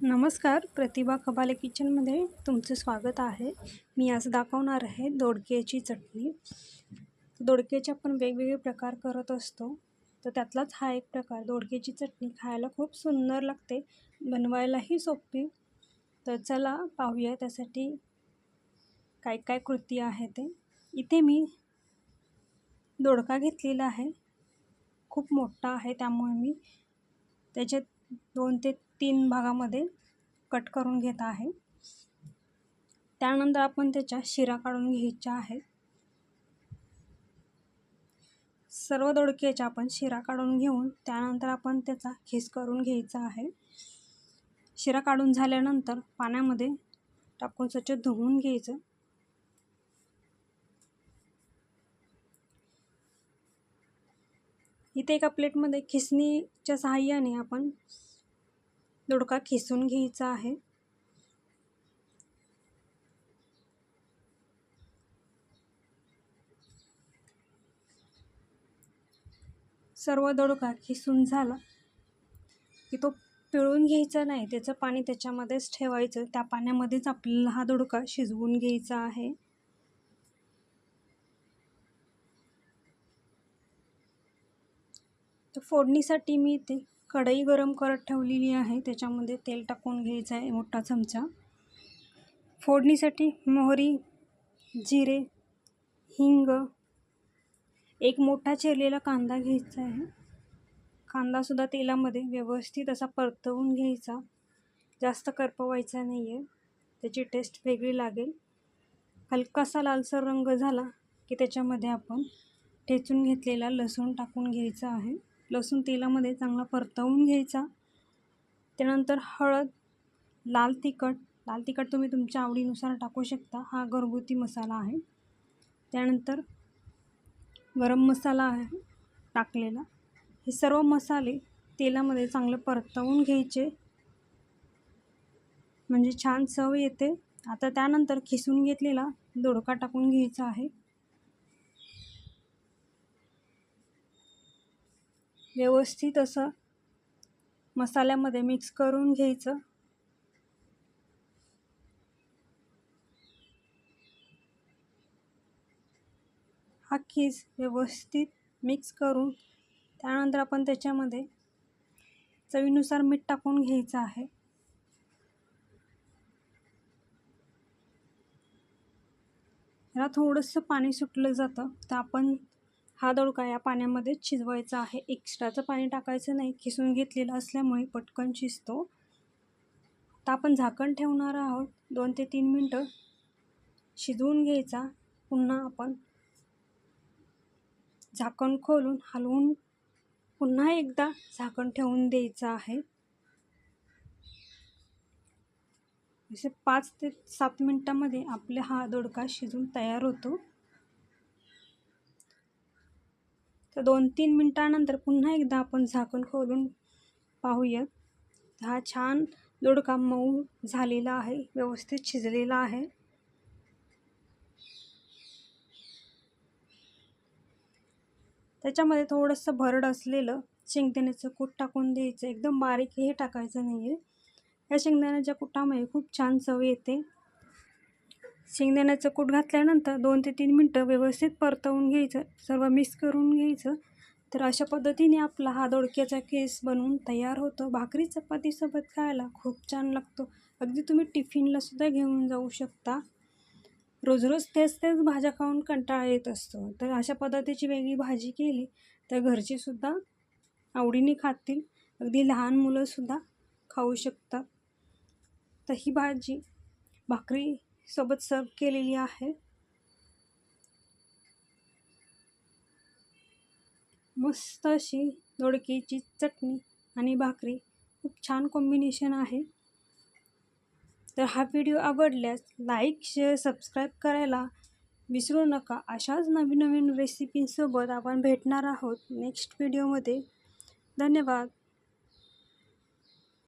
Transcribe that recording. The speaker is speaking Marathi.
नमस्कार प्रतिभा कबाले किचनमध्ये तुमचं स्वागत आहे. मी आज दाखवणार आहे दोडक्याची चटणी. दोडक्याचे आपण वेगवेगळे प्रकार करत असतो तर त्यातलाच हा एक प्रकार. दोडक्याची चटणी खायला खूप सुंदर लागते बनवायलाही सोपी. तर चला पाहूया त्यासाठी काय काय कृती आहे ते. इथे मी दोडका घेतलेला आहे. खूप मोठा आहे त्यामुळे मी त्याच्यात दोन ते तीन भागामध्ये कट करून घेत आहे. त्यानंतर आपण त्याच्या शिरा काढून घ्यायच्या आहेत. सर्व दोडक्याच्या आपण शिरा काढून घेऊन त्यानंतर आपण त्याचा खिस करून घ्यायचा आहे. शिरा काढून झाल्यानंतर पाण्यामध्ये टाकून स्वच्छ धुवून घ्यायचं. इथे एका प्लेटमध्ये खिसणीच्या सहाय्याने आपण दोडका खिसून घ्यायचा आहे. सर्व दोडका खिसून झाला की तो पिळून घ्यायचा नाही. त्याचं पाणी त्याच्यामध्येच ठेवायचं. त्या पाण्यामध्येच आपल्याला हा दोडका शिजवून घ्यायचा आहे. तर फोडणीसाठी मी ते कढई गरम करत ठेवलेली आहे. त्याच्यामध्ये तेल टाकून घ्यायचं आहे मोठा चमचा. फोडणीसाठी मोहरी जिरे हिंग एक मोठा चिरलेला कांदा घ्यायचा आहे. कांदासुद्धा तेलामध्ये व्यवस्थित असा परतवून घ्यायचा. जास्त करपवायचा नाही आहे त्याची टेस्ट वेगळी लागेल. हलकासा लालसर रंग झाला की त्याच्यामध्ये आपण ठेचून घेतलेला लसूण टाकून घ्यायचा आहे. लसूण तेलामध्ये चांगला परतवून घ्यायचा. त्यानंतर हळद लाल तिखट. लाल तिखट तुम्ही तुमच्या आवडीनुसार टाकू शकता. हा घरगुती मसाला आहे. त्यानंतर गरम मसाला आहे टाकलेला. हे सर्व मसाले तेलामध्ये चांगले परतवून घ्यायचे. म्हणजे छान चव येते. आता त्यानंतर खिसून घेतलेला दोडका टाकून घ्यायचा आहे. व्यवस्थित असं मसाल्यामध्ये मिक्स करून घ्यायचं. हा खीस व्यवस्थित मिक्स करून त्यानंतर आपण त्याच्यामध्ये चवीनुसार मीठ टाकून घ्यायचं आहे. ह्याला थोडंसं पाणी सुटलं जातं तर आपण हा दोडका या पाण्यामध्येच शिजवायचा आहे. एक्स्ट्राचं पाणी टाकायचं नाही. खिसून घेतलेलं असल्यामुळे पटकन शिजतो. आता आपण झाकण ठेवणार आहोत. दोन ते तीन मिनटं शिजवून घ्यायचा. पुन्हा आपण झाकण खोलून हलवून पुन्हा एकदा झाकण ठेवून द्यायचं आहे. असे पाच ते सात मिनटामध्ये आपला हा दोडका शिजून तयार होतो. तर दोन तीन मिनटानंतर पुन्हा एकदा आपण झाकण खोलून पाहूया. हा छान दोडका मऊ झालेला आहे व्यवस्थित शिजलेला आहे. त्याच्यामध्ये थोडंसं भरड असलेलं शेंगदाण्याचं कूट टाकून द्यायचं. एकदम बारीक हे टाकायचं नाही आहे या शेंगदाण्याच्या कुटामुळे खूप छान चव येते. शेंगदाण्याचं कूट घातल्यानंतर दोन ते तीन मिनटं व्यवस्थित परतवून घ्यायचं सर्व मिक्स करून घ्यायचं. तर अशा पद्धतीने आपला हा दोडक्याचा केस बनवून तयार होतो. भाकरी चपातीसोबत खायला खूप छान लागतो. अगदी तुम्ही टिफिनलासुद्धा घेऊन जाऊ शकता. रोज रोज तेच तेच भाज्या खाऊन कंटाळा येत असतो. तर अशा पद्धतीची वेगळी भाजी केली तर घरचीसुद्धा आवडीने खातील. अगदी लहान मुलंसुद्धा खाऊ शकतात. तर ही भाजी भाकरी सोबत सर्व केलेली आहे. मस्त अशी दोडकीची चटणी आणि भाकरी. खूप छान कॉम्बिनेशन आहे. तर हा व्हिडिओ आवडल्यास लाईक शेअर सबस्क्राईब करायला विसरू नका. अशाच नवीन नवीन रेसिपींसोबत आपण भेटणार आहोत नेक्स्ट व्हिडिओमध्ये धन्यवाद.